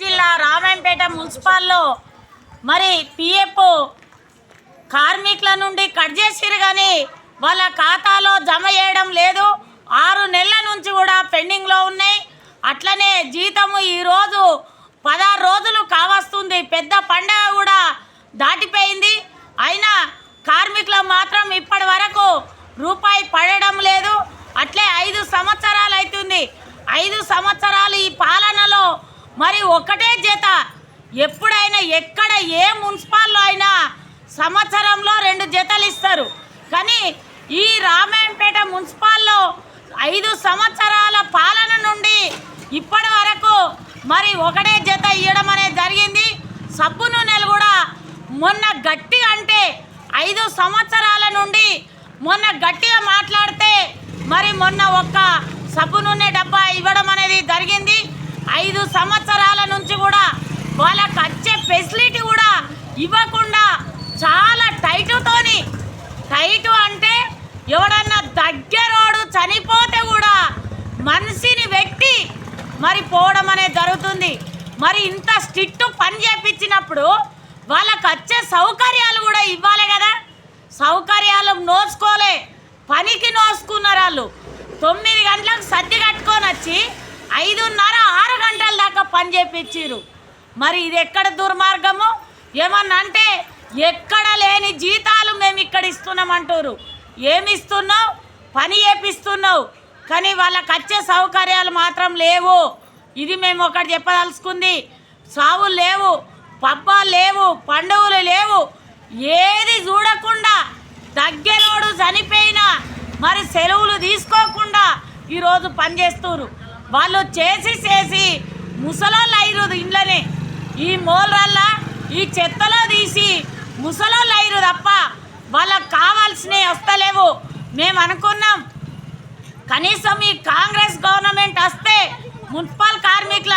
జిల్లా రామాయంపేట మున్సిపాల్లో మరి పిఎఫ్ కార్మికుల నుండి కట్ చేసిరు కానీ వాళ్ళ ఖాతాలో జమ చేయడం లేదు ఆరు నెలల నుంచి కూడా పెండింగ్లో ఉన్నాయి. అట్లనే జీతము ఈరోజు పదహారు రోజులు కావస్తుంది. పెద్ద పండగ కూడా దాటిపోయింది. అయినా కార్మికులు మాత్రం ఇప్పటి వరకు రూపాయి పడడం లేదు. అట్లే ఐదు సంవత్సరాలు అవుతుంది ఐదు సంవత్సరాలు ఈ పాలనలో మరి ఒకటే జత. ఎప్పుడైనా ఎక్కడ ఏ మున్సిపాల్లో అయినా సంవత్సరంలో రెండు జతలు ఇస్తారు కానీ ఈ రామాయంపేట మున్సిపాల్లో ఐదు సంవత్సరాల పాలన నుండి ఇప్పటి వరకు మరి ఒకటే జత ఇవ్వడం అనేది జరిగింది. సబ్బు నూనెలు కూడా మొన్న గట్టిగా అంటే ఐదు సంవత్సరాల నుండి మొన్న గట్టిగా మాట్లాడితే మరి మొన్న ఒక్క సబ్బు నూనె డబ్బా ఇవ్వడం అనేది జరిగింది. ఐదు సంవత్సరాల నుంచి కూడా వాళ్ళకు వచ్చే ఫెసిలిటీ కూడా ఇవ్వకుండా చాలా టైటుతోని టైటు అంటే ఎవడన్నా దగ్గరోడు చనిపోతే కూడా మనిషిని వ్యక్తి మరి పోవడం అనేది జరుగుతుంది. మరి ఇంత స్ట్రిక్ట్ పని చేపించినప్పుడు వాళ్ళకు వచ్చే సౌకర్యాలు కూడా ఇవ్వాలి కదా. సౌకర్యాలు నోసుకోలే పనికి నోసుకున్నారు వాళ్ళు. తొమ్మిది గంటలకు సర్ది కట్టుకొని వచ్చి ఐదున్నర ఆరు గంటల దాకా పని చేపించారు మరి ఇది ఎక్కడ దుర్మార్గము? ఏమన్నా అంటే ఎక్కడ లేని జీతాలు మేము ఇక్కడ ఇస్తున్నామంటారు ఏమి ఇస్తున్నావు? పని చేపిస్తున్నావు. కానీ వాళ్ళకి వచ్చే సౌకర్యాలు మాత్రం లేవు. ఇది మేము ఒకటి చెప్పదలుచుకుంది. సావులు లేవు పబ్బాలు లేవు పండుగలు లేవు. ఏది చూడకుండా దగ్గరోడు చనిపోయినా మరి సెలవులు తీసుకోకుండా ఈరోజు పనిచేస్తున్నారు. వాళ్ళు చేసి చేసి ముసలోళ్ళు అయిరు ఇంట్లోనే ఈ మూలరల్ల ఈ చెత్తలో తీసి ముసలోళ్ళు అయిరు తప్ప వాళ్ళకి కావాల్సినవి వస్తలేవు. మేము అనుకున్నాం కనీసం ఈ కాంగ్రెస్ గవర్నమెంట్ వస్తే మున్సిపల్ కార్మికుల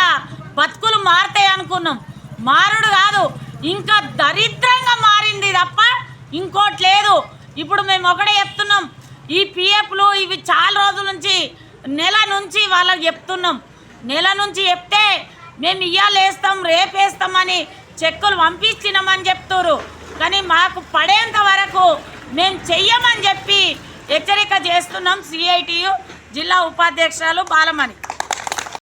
బతుకులు మారుతాయి అనుకున్నాం. మారుడు కాదు ఇంకా దరిద్రంగా మారింది తప్ప ఇంకోటి లేదు. ఇప్పుడు మేము ఒకటే చెప్తున్నాం ఈ పిఎఫ్లు ఇవి చాలా రోజుల నుంచి నెల నుంచి వాళ్ళకి చెప్తున్నాం. నెల నుంచి చెప్తే మేము ఇయ్యాలేస్తాం రేపేస్తామని చెక్కులు పంపించినామని చెప్తున్నారు కానీ మాకు పడేంత వరకు మేము చెయ్యమని చెప్పి హెచ్చరిక చేస్తున్నాం సిఐటియు జిల్లా ఉపాధ్యక్షురాలు బాలమణి.